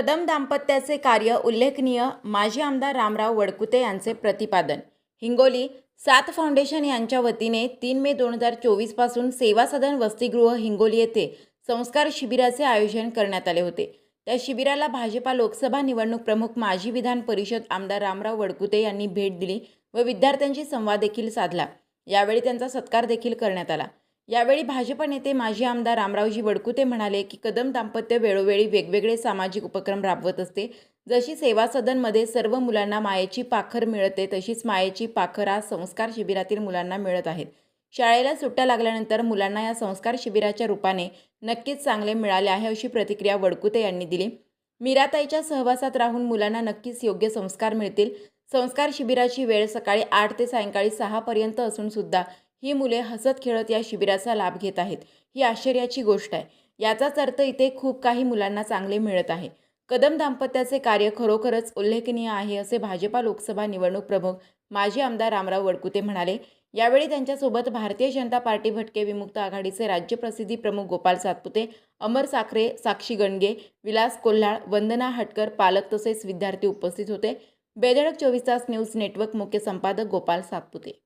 कदम दाम्पत्याचे कार्य उल्लेखनीय माजी आमदार रामराव वडकुते यांचे प्रतिपादन. हिंगोली सात फाउंडेशन यांच्या वतीने तीन मे दोन हजार चोवीसपासून सेवा सदन वसतिगृह हिंगोली येथे संस्कार शिबिराचे आयोजन करण्यात आले होते. त्या शिबिराला भाजपा लोकसभा निवडणूक प्रमुख माजी विधान परिषद आमदार रामराव वडकुते यांनी भेट दिली व विद्यार्थ्यांशी संवाद देखील साधला. यावेळी त्यांचा सत्कार देखील करण्यात आला. यावेळी भाजप नेते माजी आमदार रामरावजी वडकुते म्हणाले की कदम दाम्पत्य वेळोवेळी वेगवेगळे सामाजिक उपक्रम राबवत असते. जशी सेवा सदनमध्ये सर्व मुलांना मायेची पाखर मिळते तशीच मायेची पाखर आज संस्कार शिबिरातील मुलांना मिळत आहेत. शाळेला सुट्ट्या लागल्यानंतर मुलांना या संस्कार शिबिराच्या रूपाने नक्कीच चांगले मिळाले आहे अशी प्रतिक्रिया वडकुते यांनी दिली. मीराताईच्या सहवासात राहून मुलांना नक्कीच योग्य संस्कार मिळतील. संस्कार शिबिराची वेळ सकाळी आठ ते सायंकाळी सहापर्यंत असून सुद्धा ही मुले हसत खेळत या शिबिराचा लाभ घेत आहेत. ही आश्चर्याची गोष्ट आहे. याचाच अर्थ इथे खूप काही मुलांना चांगले मिळत आहे. कदम दाम्पत्याचे कार्य खरोखरच उल्लेखनीय आहे असे भाजपा लोकसभा निवडणूक प्रमुख माजी आमदार रामराव वडकुते म्हणाले. यावेळी त्यांच्यासोबत भारतीय जनता पार्टी भटके विमुक्त आघाडीचे राज्य प्रसिद्धी प्रमुख गोपाल सातपुते अमर साखरे साक्षी गणगे विलास कोल्हाळ वंदना हटकर पालक तसेच विद्यार्थी उपस्थित होते. बेधडक चोवीस तास न्यूज नेटवर्क मुख्य संपादक गोपाल सातपुते.